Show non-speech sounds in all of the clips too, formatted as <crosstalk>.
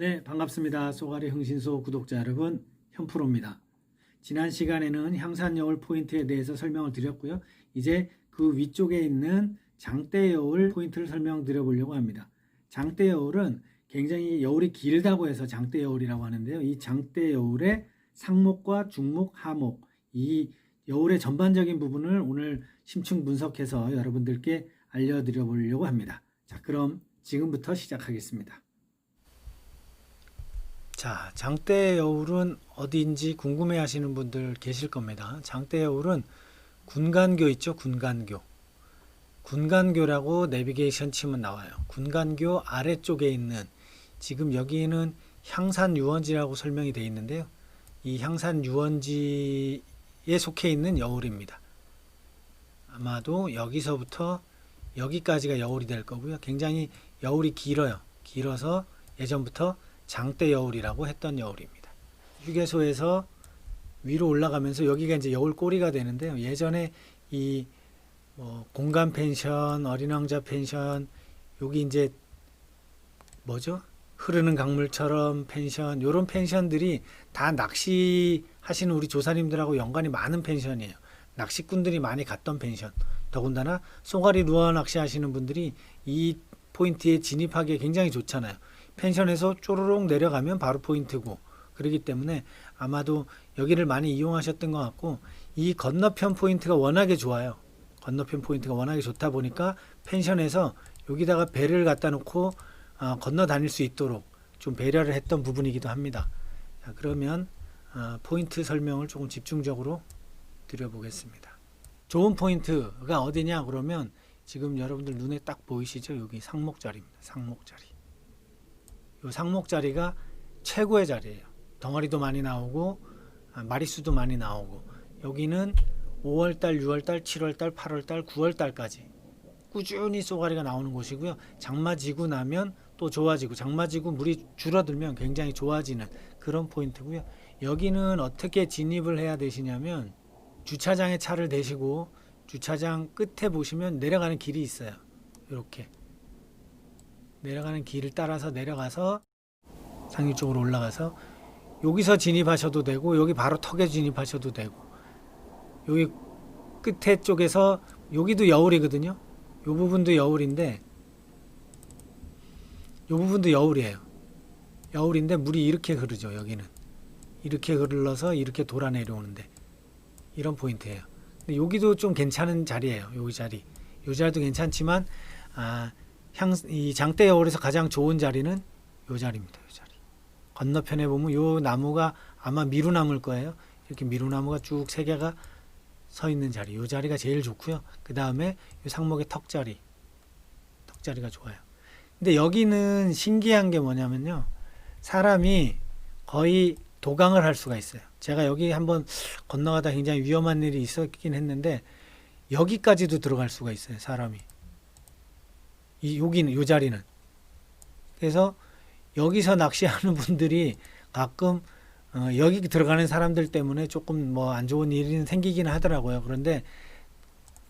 네, 반갑습니다. 쏘가리 흥신소 구독자 여러분, 현프로입니다. 지난 시간에는 향산 여울 포인트에 대해서 설명을 드렸고요. 이제 그 위쪽에 있는 장대 여울 포인트를 설명드려 보려고 합니다. 장대 여울은 굉장히 여울이 길다고 해서 장대 여울이라고 하는데요. 이 장대 여울의 상목과 중목, 하목, 이 여울의 전반적인 부분을 오늘 심층 분석해서 여러분들께 알려드려 보려고 합니다. 자, 그럼 지금부터 시작하겠습니다. 자, 장대 여울은 어디인지 궁금해 하시는 분들 계실 겁니다. 장대 여울은 군간교 있죠? 군간교. 군간교라고 내비게이션 치면 나와요. 군간교 아래쪽에 있는 지금 여기는 향산 유원지라고 설명이 되어 있는데요. 이 향산 유원지에 속해 있는 여울입니다. 아마도 여기서부터 여기까지가 여울이 될 거고요. 굉장히 여울이 길어요. 길어서 예전부터 장대 여울이라고 했던 여울입니다. 휴게소에서 위로 올라가면서 여기가 이제 여울 꼬리가 되는데요. 예전에 이 뭐 공간 펜션, 어린 왕자 펜션, 여기 이제 뭐죠? 흐르는 강물처럼 펜션, 요런 펜션들이 다 낚시 하시는 우리 조사님들하고 연관이 많은 펜션이에요. 낚시꾼들이 많이 갔던 펜션. 더군다나 쏘가리 루어 낚시 하시는 분들이 이 포인트에 진입하기에 굉장히 좋잖아요. 펜션에서 쪼르륵 내려가면 바로 포인트고 그렇기 때문에 아마도 여기를 많이 이용하셨던 것 같고 이 건너편 포인트가 워낙에 좋아요. 건너편 포인트가 워낙에 좋다 보니까 펜션에서 여기다가 배를 갖다 놓고 어, 건너 다닐 수 있도록 좀 배려를 했던 부분이기도 합니다. 자, 그러면 어, 포인트 설명을 조금 집중적으로 드려보겠습니다. 좋은 포인트가 어디냐 그러면 지금 여러분들 눈에 딱 보이시죠? 여기 상목자리입니다. 상목자리. 이 상목 자리가 최고의 자리예요. 덩어리도 많이 나오고 아, 마리수도 많이 나오고 여기는 5월달, 6월달, 7월달, 8월달, 9월달까지 꾸준히 쏘가리가 나오는 곳이고요. 장마 지고 나면 또 좋아지고 장마 지고 물이 줄어들면 굉장히 좋아지는 그런 포인트고요. 여기는 어떻게 진입을 해야 되시냐면 주차장에 차를 대시고 주차장 끝에 보시면 내려가는 길이 있어요. 이렇게 내려가는 길을 따라서 내려가서 상류 쪽으로 올라가서 여기서 진입하셔도 되고 여기 바로 턱에 진입하셔도 되고 여기 끝에 쪽에서 여기도 여울이거든요. 이 부분도 여울인데 이 부분도 여울이에요. 여울인데 물이 이렇게 흐르죠. 여기는 이렇게 흘러서 이렇게 돌아 내려오는데 이런 포인트예요. 여기도 좀 괜찮은 자리예요. 여기 자리. 이 자리도 괜찮지만 아, 향, 이 장대 여울에서 가장 좋은 자리는 이 자리입니다. 이 자리. 건너편에 보면 이 나무가 아마 미루나무일 거예요. 이렇게 미루나무가 쭉 세 개가 서 있는 자리. 이 자리가 제일 좋고요. 그 다음에 이 상목의 턱 자리. 턱 자리가 좋아요. 근데 여기는 신기한 게 뭐냐면요. 사람이 거의 도강을 할 수가 있어요. 제가 여기 한번 건너가다 굉장히 위험한 일이 있었긴 했는데 여기까지도 들어갈 수가 있어요. 사람이. 이 여기는 요 자리는. 그래서 여기서 낚시하는 <laughs> 분들이 가끔 어, 여기 들어가는 사람들 때문에 조금 뭐 안 좋은 일이 생기기는 하더라고요. 그런데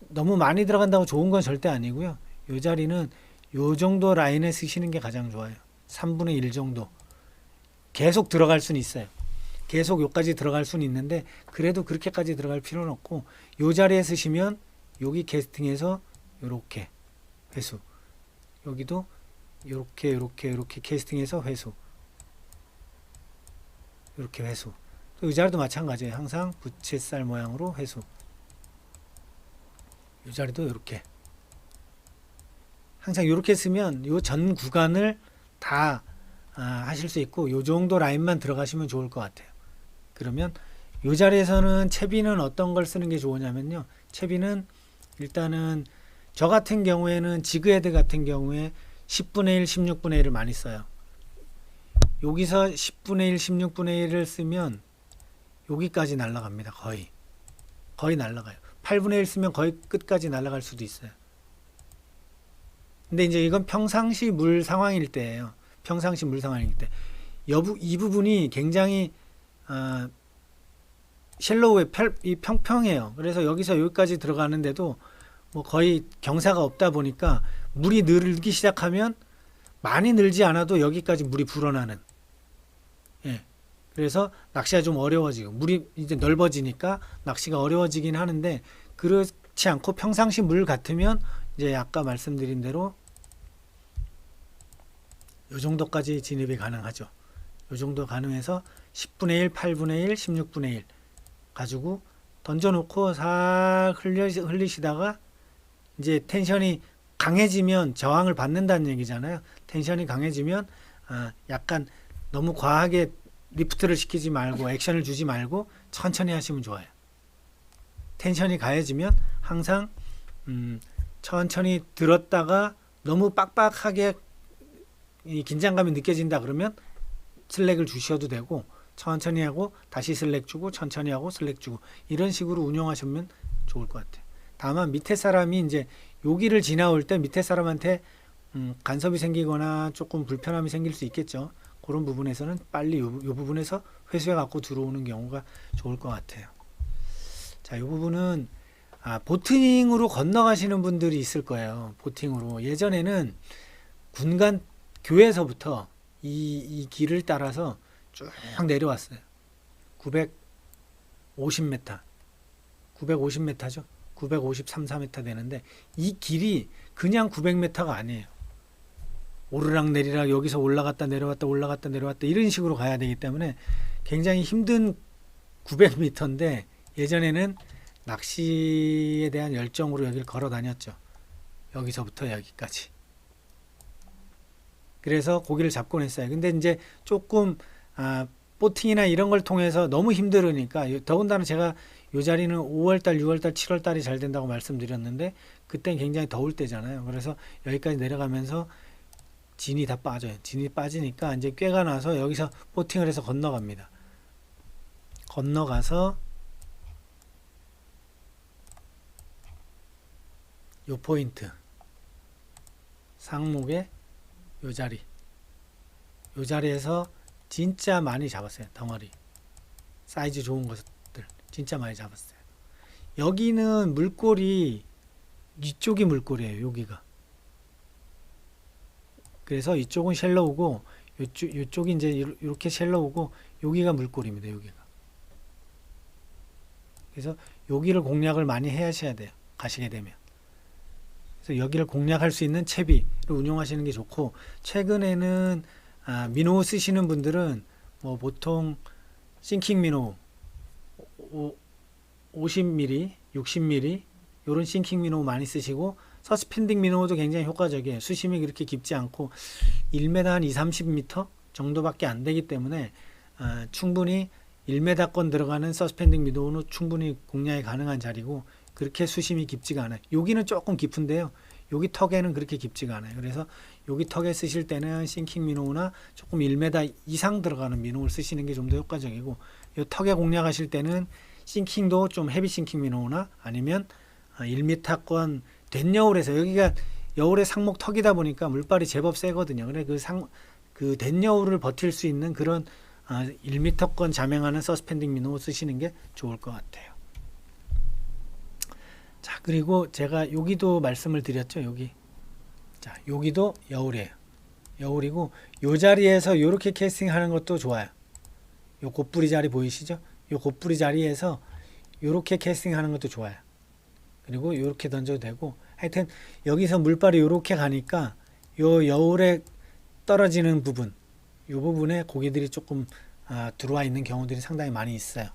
너무 많이 들어간다고 좋은 건 절대 아니고요. 요 자리는 요 정도 라인에 쓰시는 게 가장 좋아요. 3분의 1 정도. 계속 들어갈 수는 있어요. 계속 요까지 들어갈 수는 있는데 그래도 그렇게까지 들어갈 필요는 없고 요 자리에 쓰시면 여기 캐스팅해서 요렇게 회수. 여기도 요렇게 요렇게 요렇게 캐스팅해서 회수. 이렇게 회수. 또이 자리도 마찬가지예요. 항상 부채살 모양으로 회수. 이 자리도 이렇게. 항상 이렇게 쓰면 요전 구간을 다 아, 하실 수 있고 요 정도 라인만 들어가시면 좋을 것 같아요. 그러면 요 자리에서는 채비는 어떤 걸 쓰는 게 좋으냐면요. 채비는 일단은 저 같은 경우에는 지그헤드 같은 경우에 10분의 1, 16분의 1을 많이 써요. 여기서 10분의 1, 16분의 1을 쓰면 여기까지 날아갑니다. 거의. 거의 날아가요. 8분의 1 쓰면 거의 끝까지 날아갈 수도 있어요. 근데 이제 이건 평상시 물 상황일 때예요. 평상시 물 상황일 때. 여부, 이 부분이 굉장히 어, 이 평평해요. 그래서 여기서 여기까지 들어가는데도 뭐 거의 경사가 없다 보니까 물이 늘기 시작하면 많이 늘지 않아도 여기까지 물이 불어나는 예. 그래서 낚시가 좀 어려워지고 물이 이제 넓어지니까 낚시가 어려워지긴 하는데 그렇지 않고 평상시 물 같으면 이제 아까 말씀드린 대로 요 정도까지 진입이 가능하죠. 요 정도 가능해서 10분의 1, 8분의 1, 16분의 1 가지고 던져놓고 싹 흘려, 흘리시다가 이제 텐션이 강해지면 저항을 받는다는 얘기잖아요. 텐션이 강해지면 아, 약간 너무 과하게 리프트를 시키지 말고 액션을 주지 말고 천천히 하시면 좋아요. 텐션이 가해지면 항상 음, 천천히 들었다가 너무 빡빡하게 이 긴장감이 느껴진다 그러면 슬랙을 주셔도 되고 천천히 하고 다시 슬랙 주고 천천히 하고 슬랙 주고 이런 식으로 운영하시면 좋을 것 같아요. 다만 밑에 사람이 이제 여기를 지나올 때 밑에 사람한테 음, 간섭이 생기거나 조금 불편함이 생길 수 있겠죠. 그런 부분에서는 빨리 요, 요 부분에서 회수해 갖고 들어오는 경우가 좋을 것 같아요. 자, 이 부분은 아, 보팅으로 건너가시는 분들이 있을 거예요. 보팅으로 예전에는 군간 교에서부터 이, 이 길을 따라서 쭉 내려왔어요. 950m, 950m죠. 953, 4m 되는데 이 길이 그냥 900m가 아니에요. 오르락 내리락 여기서 올라갔다 내려왔다 올라갔다 내려왔다 이런 식으로 가야 되기 때문에 굉장히 힘든 900m인데 예전에는 낚시에 대한 열정으로 여기를 걸어 다녔죠. 여기서부터 여기까지. 그래서 고기를 잡곤 했어요. 근데 이제 조금 아, 보팅이나 이런 걸 통해서 너무 힘들으니까 요- 더군다나 제가 요 자리는 5월달, 6월달, 7월달이 잘 된다고 말씀드렸는데 그땐 굉장히 더울 때잖아요. 그래서 여기까지 내려가면서 진이 다 빠져요. 진이 빠지니까 이제 꾀가 나서 여기서 보팅을 해서 건너갑니다. 건너가서 요 포인트 상목의 요 자리 요 자리에서 진짜 많이 잡았어요 덩어리. 사이즈 좋은 것들 진짜 많이 잡았어요. 여기는 물골이 이쪽이 물골이에요 여기가. 그래서 이쪽은 쉘로우고 요쪽, 요쪽이 이제 이렇- 이렇게 쉘로우고 여기가 물골입니다 여기가. 그래서 여기를 공략을 많이 해 하셔야 돼요 가시게 되면. 그래서 여기를 공략할 수 있는 채비를 운용하시는 게 좋고 최근에는 아, 민호 쓰시는 분들은 뭐 보통 싱킹 민호 50mm, 60mm 이런 싱킹 민호 많이 쓰시고 서스펜딩 민호도 굉장히 효과적이에요. 수심이 그렇게 깊지 않고 1m 한 2, 30m 정도밖에 안 되기 때문에 아, 충분히 1m권 들어가는 서스펜딩 민호는 충분히 공략이 가능한 자리고 그렇게 수심이 깊지가 않아요. 여기는 조금 깊은데요. 여기 턱에는 그렇게 깊지가 않아요. 그래서 여기 턱에 쓰실 때는 싱킹 민호나 조금 1m 이상 들어가는 민호를 쓰시는 게 좀 더 효과적이고 이 턱에 공략하실 때는 싱킹도 좀 헤비 싱킹 민호나 아니면 1m권 된 여울에서 여기가 여울의 상목 턱이다 보니까 물발이 제법 세거든요. 그래 그상그된 여울을 버틸 수 있는 그런 아, 1m권 자명하는 서스펜딩 민호 쓰시는 게 좋을 것 같아요. 자, 그리고 제가 여기도 말씀을 드렸죠. 여기. 자, 여기도 여울이에요. 여울이고 요 자리에서 요렇게 캐스팅하는 것도 좋아요. 요 곧뿌리 자리 보이시죠? 요 곧뿌리 자리에서 요렇게 캐스팅하는 것도 좋아요. 그리고 요렇게 던져도 되고 하여튼 여기서 물발이 요렇게 가니까 요 여울에 떨어지는 부분 요 부분에 고기들이 조금 아, 들어와 있는 경우들이 상당히 많이 있어요.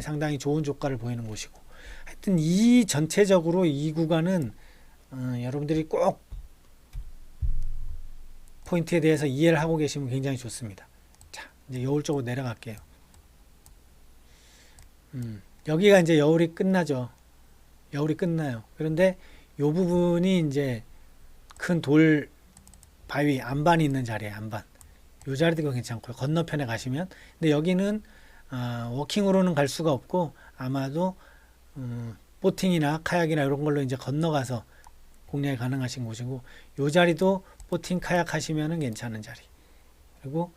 상당히 좋은 조과를 보이는 곳이고 하여튼 이 전체적으로 이 구간은 어, 여러분들이 꼭 포인트에 대해서 이해를 하고 계시면 굉장히 좋습니다. 자, 이제 여울 쪽으로 내려갈게요. 음, 여기가 이제 여울이 끝나죠. 여울이 끝나요. 그런데 요 부분이 이제 큰 돌 바위 안반이 있는 자리에 안반. 요 자리도 괜찮고요. 건너편에 가시면. 근데 여기는 아, 워킹으로는 갈 수가 없고 아마도 음, 보팅이나 카약이나 이런 걸로 이제 건너가서 공략이 가능하신 곳이고 요 자리도 보팅 카약 하시면은 괜찮은 자리. 그리고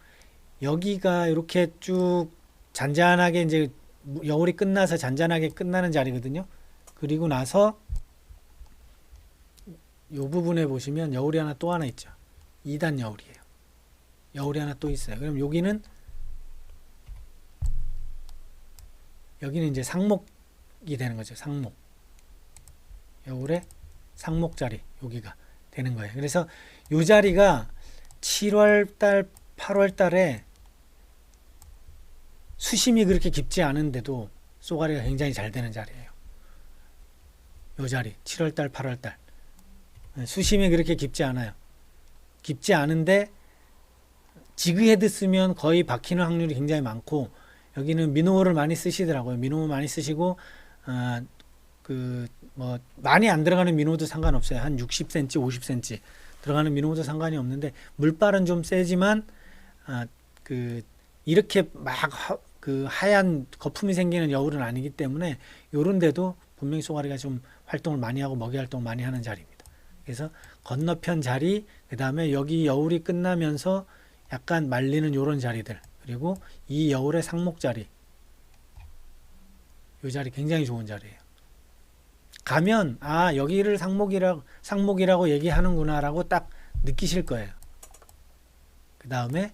여기가 이렇게 쭉 잔잔하게 이제 여울이 끝나서 잔잔하게 끝나는 자리거든요. 그리고 나서 요 부분에 보시면 여울이 하나 또 하나 있죠. 2단 여울이에요. 여울이 하나 또 있어요. 그럼 여기는 여기는 이제 상목 이 되는 거죠. 상목. 여울의 상목 자리 여기가 되는 거예요. 그래서 요 자리가 7월 달, 8월 달에 수심이 그렇게 깊지 않은데도 쏘가리가 굉장히 잘 되는 자리예요. 요 자리 7월 달, 8월 달. 네, 수심이 그렇게 깊지 않아요. 깊지 않은데 지그헤드 쓰면 거의 박히는 확률이 굉장히 많고 여기는 미노를 많이 쓰시더라고요. 미노 많이 쓰시고 아, 그뭐 많이 안 들어가는 미노도 상관없어요. 한 60cm, 50cm 들어가는 미노도 상관이 없는데 물발은 좀 세지만 아, 그 이렇게 막 그 하얀 거품이 생기는 여울은 아니기 때문에 요런 데도 분명히 쏘가리가 좀 활동을 많이 하고 먹이 활동 많이 하는 자리입니다. 그래서 건너편 자리, 그 다음에 여기 여울이 끝나면서 약간 말리는 요런 자리들, 그리고 이 여울의 상목 자리, 요 자리 굉장히 좋은 자리예요. 가면 아 여기를 상목이라고 상목이라고 얘기하는구나라고 딱 느끼실 거예요. 그 다음에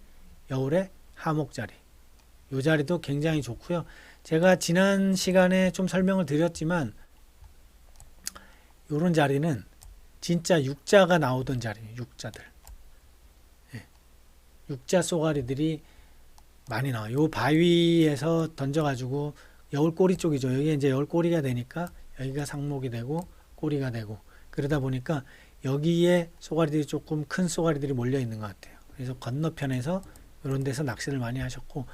여울의 하목 자리, 요 자리도 굉장히 좋고요. 제가 지난 시간에 좀 설명을 드렸지만 요런 자리는 진짜 육자가 나오던 자리예요. 육자들. 예. 육자 쏘가리들이 많이 나와요. 요 바위에서 던져가지고 여울 꼬리 쪽이죠. 여기 이제 여울 꼬리가 되니까 여기가 상목이 되고 꼬리가 되고 그러다 보니까 여기에 쏘가리들이 조금 큰 쏘가리들이 몰려 있는 것 같아요. 그래서 건너편에서 이런 데서 낚시를 많이 하셨고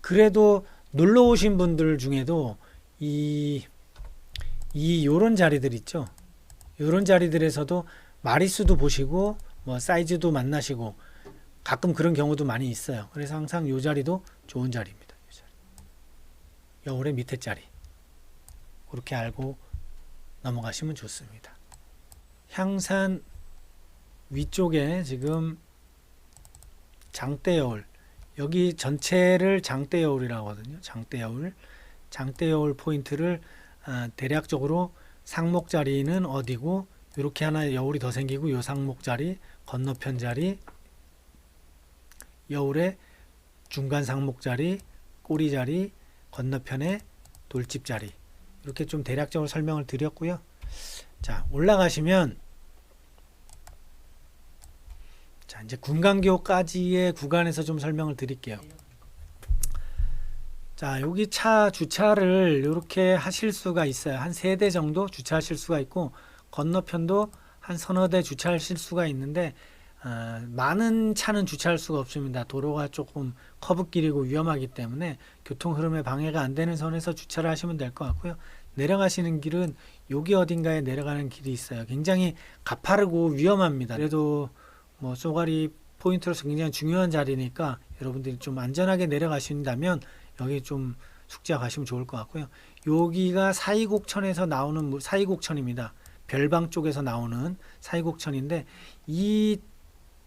그래도 놀러 오신 분들 중에도 이, 이 요런 자리들 있죠. 요런 자리들에서도 마리수도 보시고 뭐 사이즈도 만나시고 가끔 그런 경우도 많이 있어요. 그래서 항상 요 자리도 좋은 자리입니다. 여울의 밑에 자리. 그렇게 알고 넘어가시면 좋습니다. 향산 위쪽에 지금 장대여울 여기 전체를 장대여울이라고 하거든요. 장대여울 장대여울 포인트를 아, 대략적으로 상목 자리는 어디고 이렇게 하나 여울이 더 생기고 요 상목 자리 건너편 자리 여울의 중간 상목 자리 꼬리 자리 건너편에 돌집 자리 이렇게 좀 대략적으로 설명을 드렸고요. 자 올라가시면 자 이제 군강교까지의 구간에서 좀 설명을 드릴게요. 자 여기 차 주차를 이렇게 하실 수가 있어요. 한 세 대 정도 주차하실 수가 있고 건너편도 한 서너 대 주차하실 수가 있는데 어, 많은 차는 주차할 수가 없습니다. 도로가 조금 커브길이고 위험하기 때문에 교통 흐름에 방해가 안 되는 선에서 주차를 하시면 될 것 같고요. 내려가시는 길은 여기 어딘가에 내려가는 길이 있어요. 굉장히 가파르고 위험합니다. 그래도 뭐 쏘가리 포인트로서 굉장히 중요한 자리니까 여러분들이 좀 안전하게 내려가신다면 여기 좀 숙지하 가시면 좋을 것 같고요. 여기가 사이곡천에서 나오는 물- 사이곡천입니다. 별방 쪽에서 나오는 사이곡천인데 이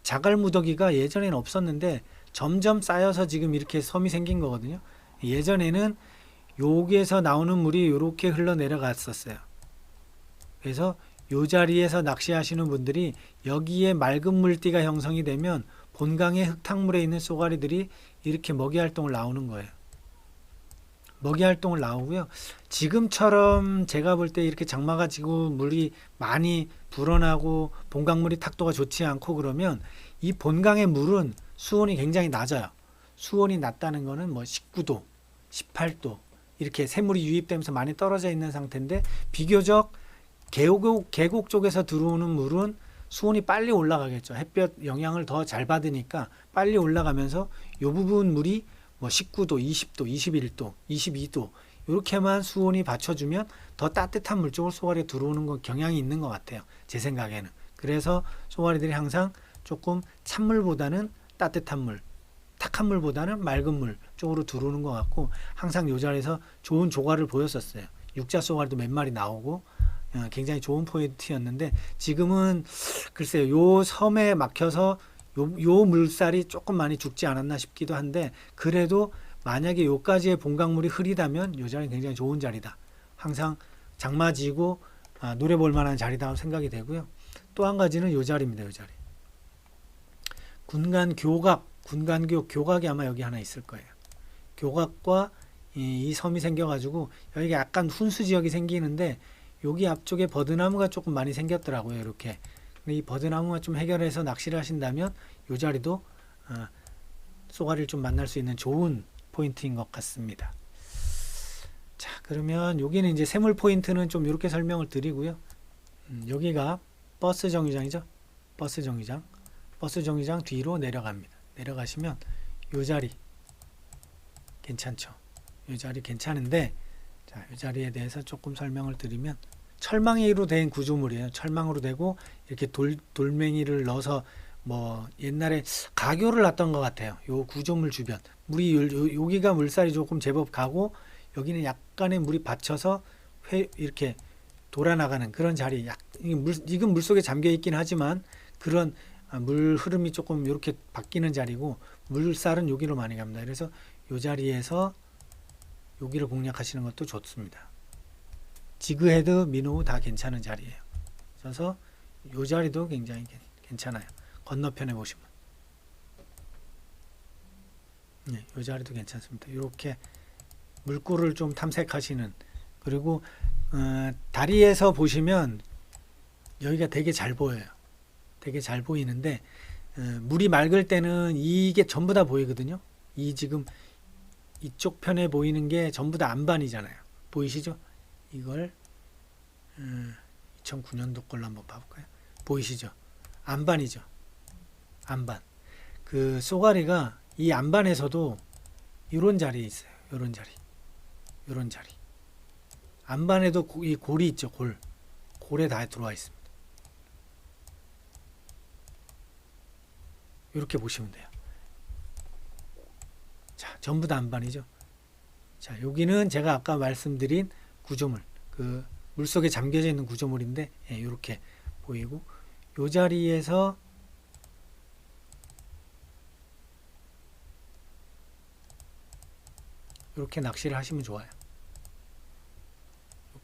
자갈 무더기가 예전에는 없었는데 점점 쌓여서 지금 이렇게 섬이 생긴 거거든요. 예전에는 여기에서 나오는 물이 이렇게 흘러 내려갔었어요. 그래서 요 자리에서 낚시하시는 분들이 여기에 맑은 물띠가 형성이 되면 본강의 흙탕물에 있는 쏘가리들이 이렇게 먹이 활동을 나오는 거예요. 먹이 활동을 나오고요. 지금처럼 제가 볼 때 이렇게 장마가 지고 물이 많이 불어나고 본강물이 탁도가 좋지 않고 그러면 이 본강의 물은 수온이 굉장히 낮아요. 수온이 낮다는 거는 뭐 19도, 18도 이렇게 새물이 유입되면서 많이 떨어져 있는 상태인데 비교적 계곡, 계곡 쪽에서 들어오는 물은 수온이 빨리 올라가겠죠. 햇볕 영향을 더 잘 받으니까 빨리 올라가면서 요 부분 물이 뭐 19도, 20도, 21도, 22도 이렇게만 수온이 받쳐주면 더 따뜻한 물 쪽으로 쏘가리가 들어오는 거 경향이 있는 것 같아요. 제 생각에는. 그래서 쏘가리들이 항상 조금 찬물보다는 따뜻한 물, 탁한 물보다는 맑은 물 쪽으로 들어오는 것 같고 항상 요 자리에서 좋은 조과를 보였었어요. 육자 쏘가리도 몇 마리 나오고 어, 굉장히 좋은 포인트였는데 지금은 글쎄요 요 섬에 막혀서 요, 요 물살이 조금 많이 죽지 않았나 싶기도 한데 그래도 만약에 요까지의 본강물이 흐리다면 요 자리는 굉장히 좋은 자리다. 항상 장마지고 아, 노래 볼 만한 자리다 생각이 되고요. 또 한 가지는 요 자리입니다. 요 자리. 군간 교각, 군간교 교각이 아마 여기 하나 있을 거예요. 교각과 이, 이 섬이 생겨가지고 여기가 약간 훈수 지역이 생기는데 여기 앞쪽에 버드나무가 조금 많이 생겼더라고요. 이렇게. 이 버드나무가 좀 해결해서 낚시를 하신다면 이 자리도 어, 쏘가리를 좀 만날 수 있는 좋은 포인트인 것 같습니다. 자, 그러면 여기는 이제 세물 포인트는 좀 이렇게 설명을 드리고요. 음, 여기가 버스 정류장이죠. 버스 정류장. 버스 정류장 뒤로 내려갑니다. 내려가시면 이 자리 괜찮죠. 이 자리 괜찮은데 자, 이 자리에 대해서 조금 설명을 드리면 철망으로 된 구조물이에요. 철망으로 되고 이렇게 돌 돌멩이를 넣어서 뭐 옛날에 가교를 놨던 것 같아요. 요 구조물 주변 물이 요, 요- 여기가 물살이 조금 제법 가고 여기는 약간의 물이 받쳐서 회 이렇게 돌아 나가는 그런 자리. 약물 이건 물 속에 잠겨 있긴 하지만 그런 아, 물 흐름이 조금 이렇게 바뀌는 자리고 물살은 여기로 많이 갑니다. 그래서 요 자리에서 여기를 공략하시는 것도 좋습니다. 지그헤드, 미노우 다 괜찮은 자리예요. 그래서 요 자리도 굉장히 괜- 괜찮아요. 건너편에 보시면. 네, 요 자리도 괜찮습니다. 이렇게 물꼬를 좀 탐색하시는 그리고 어, 다리에서 보시면 여기가 되게 잘 보여요. 되게 잘 보이는데 어, 물이 맑을 때는 이게 전부 다 보이거든요. 이 지금 이쪽 편에 보이는 게 전부 다 안반이잖아요. 보이시죠? 이걸 2009년도 걸로 한번 봐볼까요? 보이시죠? 안반이죠. 안반. 그 쏘가리가 이 안반에서도 이런 자리에 있어요. 이런 자리. 이런 자리. 안반에도 고- 이 골이 있죠. 골. 골에 다 들어와 있습니다. 이렇게 보시면 돼요. 자, 전부 다 안반이죠. 자, 여기는 제가 아까 말씀드린 구조물, 그 물속에 잠겨져 있는 구조물인데, 예, 이렇게 보이고, 요 자리에서 이렇게 낚시를 하시면 좋아요. 요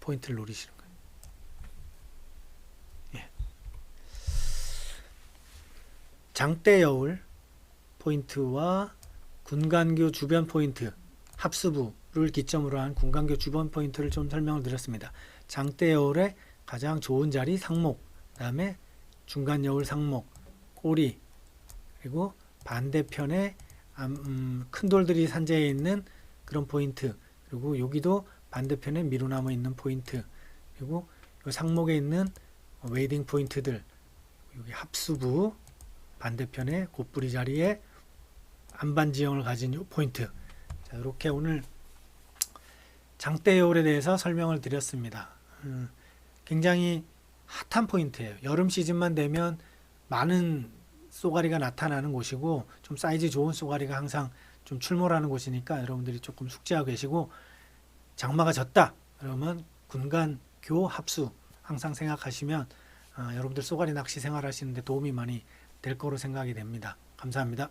포인트를 노리시는 거예요. 예. 장대 여울 포인트와 군간교 주변 포인트 합수부 를 기점으로 한 군간교 주변 포인트를 좀 설명을 드렸습니다. 장대 여울의 가장 좋은 자리 상목, 그다음에 중간 여울 상목, 꼬리, 그리고 반대편에 암- 음, 큰 돌들이 산재해 있는 그런 포인트, 그리고 여기도 반대편에 미루나무 있는 포인트, 그리고 요 상목에 있는 웨이딩 포인트들, 여기 합수부 반대편에 곱부리 자리에 안반 지형을 가진 요 포인트. 자, 이렇게 오늘 장대여울에 대해서 설명을 드렸습니다. 음, 굉장히 핫한 포인트예요. 여름 시즌만 되면 많은 쏘가리가 나타나는 곳이고 좀 사이즈 좋은 쏘가리가 항상 좀 출몰하는 곳이니까 여러분들이 조금 숙지하고 계시고 장마가 졌다 그러면 군간 교 합수 항상 생각하시면 어, 여러분들 쏘가리 낚시 생활하시는데 도움이 많이 될 거로 생각이 됩니다. 감사합니다.